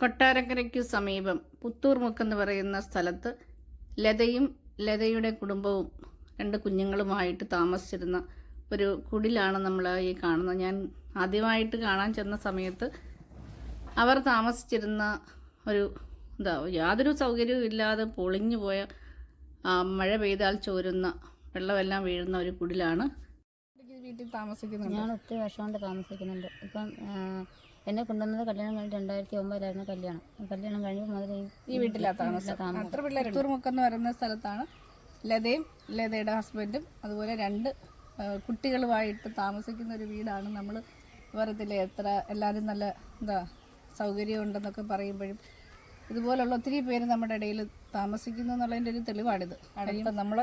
കൊട്ടാരക്കരയ്ക്കു സമീപം പുത്തൂർമുക്ക് എന്ന് പറയുന്ന സ്ഥലത്ത് ലതയും ലതയുടെ കുടുംബവും രണ്ട് കുഞ്ഞുങ്ങളുമായിട്ട് താമസിച്ചിരുന്ന ഒരു കുടിലാണ് നമ്മൾ ഈ കാണുന്നത്. ഞാൻ ആദ്യമായിട്ട് കാണാൻ ചെന്ന സമയത്ത് അവർ താമസിച്ചിരുന്ന ഒരു എന്താ യാതൊരു സൗകര്യവും ഇല്ലാതെ പൊളിഞ്ഞു പോയ മഴ പെയ്താൽ ചോരുന്ന വെള്ളമെല്ലാം വീഴുന്ന ഒരു കുടിലാണ്. വീട്ടിൽ താമസിക്കുന്നുണ്ട് ഞാൻ ഒത്തിരി വർഷം കൊണ്ട് താമസിക്കുന്നുണ്ട്. ഇപ്പം എന്നെ കൊണ്ടുവന്നത് കല്യാണം കഴിഞ്ഞ് രണ്ടായിരത്തി ഒമ്പതിലായിരുന്നു കല്യാണം. കല്യാണം കഴിയുമ്പോൾ മുതൽ ഈ വീട്ടിലാ താമസം. അത്ര പിള്ളേർ പുത്തൂർമുക്ക് എന്ന് പറയുന്ന സ്ഥലത്താണ് ലതയും ലതയുടെ ഹസ്ബൻഡും അതുപോലെ രണ്ട് കുട്ടികളുമായിട്ട് താമസിക്കുന്ന ഒരു വീടാണ് നമ്മൾ പറയത്തില്ലേ എത്ര എല്ലാവരും നല്ല എന്താ സൗകര്യം ഉണ്ടെന്നൊക്കെ പറയുമ്പോഴും ഇതുപോലുള്ള ഒത്തിരി പേര് നമ്മുടെ ഇടയിൽ താമസിക്കുന്നു എന്നുള്ളതിന്റെ ഒരു തെളിവാണിത്. കഴിയുമ്പോൾ നമ്മൾ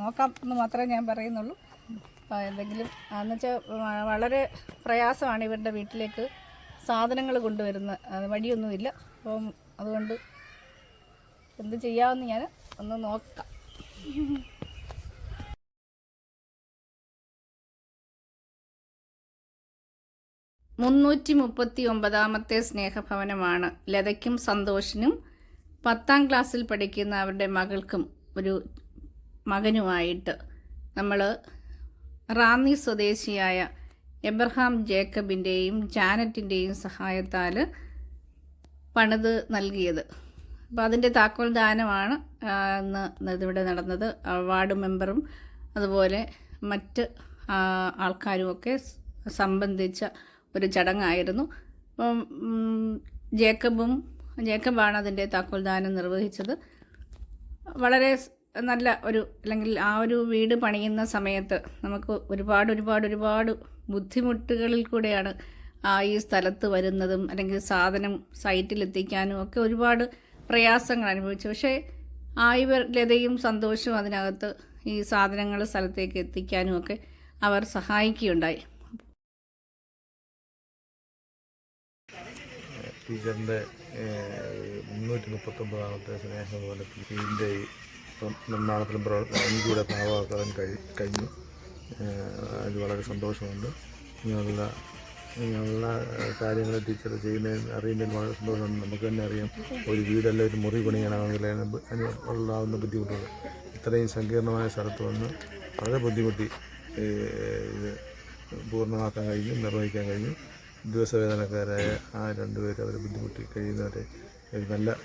നോക്കാം എന്ന് മാത്രമേ ഞാൻ പറയുന്നുള്ളൂ. എന്തെങ്കിലും എന്ന് വെച്ചാൽ വളരെ പ്രയാസമാണ് ഇവരുടെ വീട്ടിലേക്ക് സാധനങ്ങൾ കൊണ്ടുവരുന്ന വഴിയൊന്നുമില്ല. അപ്പം അതുകൊണ്ട് എന്ത് ചെയ്യാമെന്ന് ഞാൻ ഒന്ന് നോക്കാം. മുന്നൂറ്റി മുപ്പത്തി ഒമ്പതാമത്തെ സ്നേഹഭവനമാണ് ലതയ്ക്കും സന്തോഷിനും പത്താം ക്ലാസ്സിൽ പഠിക്കുന്ന അവരുടെ മകൾക്കും ഒരു മകനുമായിട്ട് നമ്മൾ റാന്നി സ്വദേശിയായ എബ്രഹാം ജേക്കബിന്റെയും ജാനറ്റിന്റെയും സഹായത്താൽ പണിത് നൽകിയത്. അപ്പോൾ അതിന്റെ താക്കോൽ ദാനമാണ് ഇന്ന് ഇതിവിടെ നടന്നത്. വാർഡ് മെമ്പറും അതുപോലെ മറ്റ് ആൾക്കാരുമൊക്കെ സംബന്ധിച്ച ഒരു ചടങ്ങായിരുന്നു. അപ്പം ജേക്കബും ജേക്കബാണ് അതിന്റെ താക്കോൽ ദാനം നിർവഹിച്ചത്. വളരെ നല്ല ഒരു അല്ലെങ്കിൽ ആ ഒരു വീട് പണിയുന്ന സമയത്ത് നമുക്ക് ഒരുപാട് ഒരുപാട് ഒരുപാട് ബുദ്ധിമുട്ടുകളിൽ കൂടെയാണ് ആ ഈ സ്ഥലത്ത് വരുന്നതും അല്ലെങ്കിൽ സാധനം സൈറ്റിൽ എത്തിക്കാനും ഒക്കെ ഒരുപാട് പ്രയാസങ്ങൾ അനുഭവിച്ചു പക്ഷേ ആ ലതയും സന്തോഷവും അതിനകത്ത് ഈ സാധനങ്ങൾ സ്ഥലത്തേക്ക് എത്തിക്കാനും ഒക്കെ അവർ സഹായിക്കുകയുണ്ടായി. ടീച്ചറിന്റെ മുന്നൂറ്റി മുപ്പത്തൊമ്പതാമത്തെ സ്നേഹപോലത്തിൽ ഇതിന്റെ നിർമ്മാണത്തിലും എനിക്കൂടെ ഭാഗമാക്കാൻ കഴി കഴിഞ്ഞു. അതിൽ വളരെ സന്തോഷമുണ്ട്. ഇങ്ങനെയുള്ള ഇങ്ങനെയുള്ള കാര്യങ്ങൾ ടീച്ചർ ചെയ്യുന്നതിന് അറിയുന്നതിന് വളരെ സന്തോഷമുണ്ട്. നമുക്ക് തന്നെ അറിയാം ഒരു വീടല്ല ഒരു മുറി പണിയണമെങ്കിൽ അതിന് ഉണ്ടാകുന്ന ബുദ്ധിമുട്ടുകൾ. ഇത്രയും സങ്കീർണമായ സ്ഥലത്ത് വന്ന് വളരെ ബുദ്ധിമുട്ടി ഇത് പൂർണമാക്കാൻ കഴിഞ്ഞു നിർവഹിക്കാൻ കഴിഞ്ഞു. ദിവസവേതനക്കാരായ ആ രണ്ടുപേരും അവർ ബുദ്ധിമുട്ടി കഴിയുന്നവരെ ഒരു നല്ല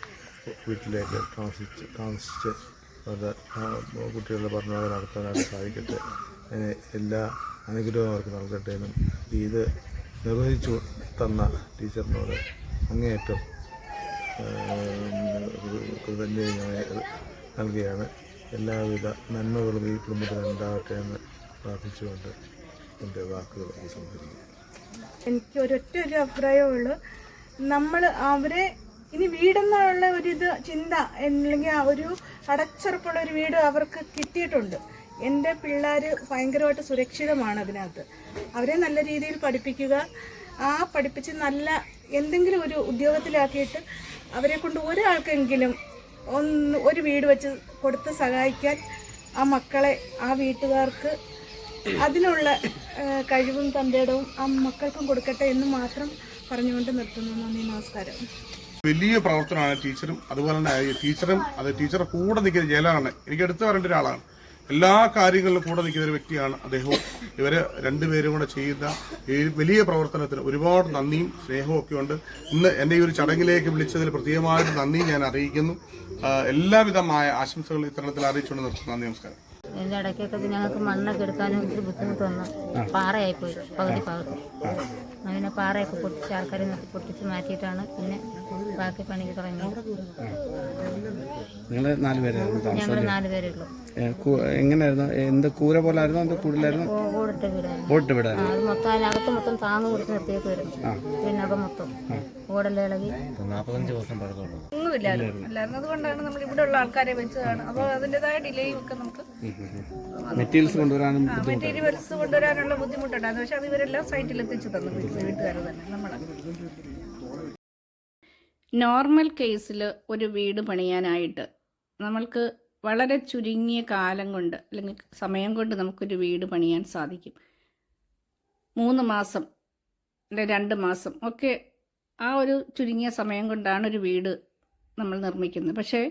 വീട്ടിലേക്ക് താമസിച്ച് താമസിച്ച് അവരുടെ കുട്ടികളുടെ പഠനമൊക്കെ നടത്താനായിട്ട് സാധിക്കട്ടെ. എല്ലാ അനുഗ്രഹവും അവർക്ക് നൽകട്ടെ എന്നും ഇത് നിർവഹിച്ചു തന്ന ടീച്ചറിനോട് അങ്ങേയറ്റം കൃതജ്ഞത ഞാൻ നൽകുകയാണ്. എല്ലാവിധ നന്മകളും ഈ കുടുംബത്തിൽ ഉണ്ടാകട്ടെ എന്ന് പ്രാർത്ഥിച്ചുകൊണ്ട് എന്റെ വാക്കുകൾ സംസാരിക്കുക എനിക്ക് ഒരൊറ്റ ഒരു അഭിപ്രായമേ ഉള്ളൂ നമ്മൾ അവരെ ഇനി വീടെന്നുള്ള ഒരു ഇത് ചിന്ത അല്ലെങ്കിൽ ആ ഒരു അടച്ചുറപ്പുള്ള ഒരു വീട് അവർക്ക് കിട്ടിയിട്ടുണ്ട്. എന്റെ പിള്ളേർ ഭയങ്കരമായിട്ട് സുരക്ഷിതമാണ് അതിനകത്ത്. അവരെ നല്ല രീതിയിൽ പഠിപ്പിക്കുക. ആ പഠിപ്പിച്ച് നല്ല എന്തെങ്കിലും ഒരു ഉദ്യോഗത്തിലാക്കിയിട്ട് അവരെ കൊണ്ട് ഒരാൾക്കെങ്കിലും ഒന്ന് ഒരു വീട് വെച്ച് കൊടുത്ത് സഹായിക്കാൻ ആ മക്കളെ ആ വീട്ടുകാർക്ക് അതിനുള്ള കഴിവും തന്റേടവും ആ മക്കൾക്കും കൊടുക്കട്ടെ എന്ന് മാത്രം പറഞ്ഞുകൊണ്ട് നിർത്തുന്നു. നന്ദി നമസ്കാരം. വലിയ പ്രവർത്തനമാണ് ടീച്ചറും അതുപോലെ തന്നെ ടീച്ചറും അത് ടീച്ചറെ കൂടെ നിൽക്കുന്ന ജയലാണ് എനിക്ക് എടുത്തു പറയേണ്ട ഒരാളാണ്. എല്ലാ കാര്യങ്ങളിലും കൂടെ നിൽക്കുന്ന ഒരു വ്യക്തിയാണ് അദ്ദേഹവും. ഇവർ രണ്ടുപേരും കൂടെ ചെയ്യുന്ന വലിയ പ്രവർത്തനത്തിന് ഒരുപാട് നന്ദിയും സ്നേഹവും ഒക്കെ ഉണ്ട്. ഇന്ന് എന്നെ ഈ ഒരു ചടങ്ങിലേക്ക് വിളിച്ചതിൽ പ്രത്യേകമായിട്ട് നന്ദി ഞാൻ അറിയിക്കുന്നു. എല്ലാവിധമായ ആശംസകൾ ഇത്തരണത്തിൽ അറിയിച്ചുകൊണ്ട് നിർത്തുന്നു. നന്ദി നമസ്കാരം. ഇതിന്റെ ഇടയ്ക്കൊക്കെ ഞങ്ങൾക്ക് മണ്ണൊക്കെ എടുക്കാനും ഇത്തിരി ബുദ്ധിമുട്ട് വന്നു. പാറയായിപ്പോയി പകുതി ഭാഗത്ത്. അങ്ങനെ പാറയൊക്കെ പൊട്ടിച്ച് ആൾക്കാരെ നിർത്തി പൊട്ടിച്ച് മാറ്റിയിട്ടാണ് പിന്നെ ബാക്കി പണിക്ക് തുടങ്ങിയത്. നിങ്ങൾ നാല് പേരായിരുന്നു താമസം ഞങ്ങൾ നാല് പേരേ ഉള്ളൂ. ഏ, കു- എങ്ങനെയായിരുന്നു? എന്ത് കൂര പോലെ ആയിരുന്നു? എന്ത് കൂടുതലായിരുന്നു ഓടിട്ട വീടായിരുന്നു. അത് മൊത്തം അതിനകത്ത് മൊത്തം താങ്ങ് കൊടുത്ത് നിർത്തിയേക്ക് പിന്നെ അത് മൊത്തം. ഓടെല്ലാം ഇളകി. ഒന്നുമില്ലായിരുന്നു അതുകൊണ്ടാണ് നമ്മൾ ഇവിടെ ഉള്ള ആൾക്കാരെ വെച്ചതാണ്. അപ്പോൾ അതിന്റെതായ ഡിലേയും ഒക്കെ നമുക്ക് മെറ്റീരിയൽസ് കൊണ്ടുവരാനും മെറ്റീരിയൽസ് കൊണ്ടുവരാനുള്ള ബുദ്ധിമുട്ടുണ്ടായിരുന്നു പക്ഷെ അത് ഇവരെല്ലാം സൈറ്റിൽ എത്തിച്ചു തന്നു. വീട്ടുകാർ തന്നെ നമ്മളെ. നോർമൽ കേസിൽ ഒരു വീട് പണിയാനായിട്ട് നമ്മൾക്ക് വളരെ ചുരുങ്ങിയ കാലം കൊണ്ട് അല്ലെങ്കിൽ സമയം കൊണ്ട് നമുക്കൊരു വീട് പണിയാൻ സാധിക്കും. മൂന്ന് മാസം അല്ലെ രണ്ട് മാസം ഒക്കെ ആ ഒരു ചുരുങ്ങിയ സമയം കൊണ്ടാണ് ഒരു വീട് നമ്മൾ നിർമ്മിക്കുന്നത്. പക്ഷേ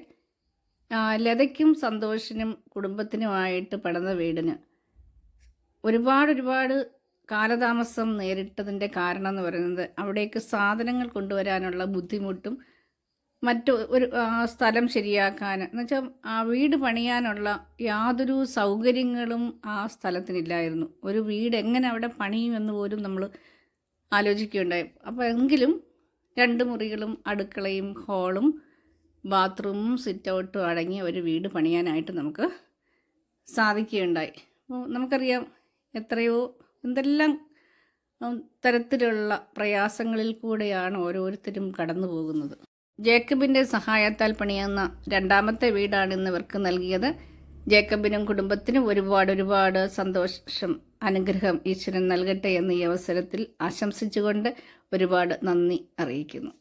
ലതയ്ക്കും സന്തോഷിനും കുടുംബത്തിനുമായിട്ട് പടന്ന വീടിന് ഒരുപാട് ഒരുപാട് കാലതാമസം നേരിട്ടതിന്റെ കാരണം എന്ന് പറയുന്നത് അവിടേക്ക് സാധനങ്ങൾ കൊണ്ടുവരാനുള്ള ബുദ്ധിമുട്ടും മറ്റു ഒരു സ്ഥലം ശരിയാക്കാൻ എന്നുവെച്ചാൽ ആ വീട് പണിയാനുള്ള യാതൊരു സൗകര്യങ്ങളും ആ സ്ഥലത്തിനില്ലായിരുന്നു. ഒരു വീട് എങ്ങനെ അവിടെ പണിയുമെന്ന് പോലും നമ്മൾ ആലോചിക്കുകയുണ്ടായി. അപ്പോൾ എങ്കിലും രണ്ട് മുറികളും അടുക്കളയും ഹാളും ബാത്റൂമും സിറ്റ് ഔട്ടും അടങ്ങിയ ഒരു വീട് പണിയാനായിട്ട് നമുക്ക് സാധിക്കുകയുണ്ടായി. നമുക്കറിയാം എത്രയോ എന്തെല്ലാം തരത്തിലുള്ള പ്രയാസങ്ങളിൽ കൂടെയാണ് ഓരോരുത്തരും കടന്നു പോകുന്നത്. ജേക്കബിന്റെ സഹായത്താൽ പണിയുന്ന രണ്ടാമത്തെ വീടാണ് ഇന്ന് ഇവർക്ക് നൽകിയത്. ജേക്കബിനും കുടുംബത്തിനും ഒരുപാട് ഒരുപാട് സന്തോഷം അനുഗ്രഹം ഈശ്വരൻ നൽകട്ടെ എന്ന ഈ അവസരത്തിൽ ആശംസിച്ചുകൊണ്ട് ഒരുപാട് നന്ദി അറിയിക്കുന്നു.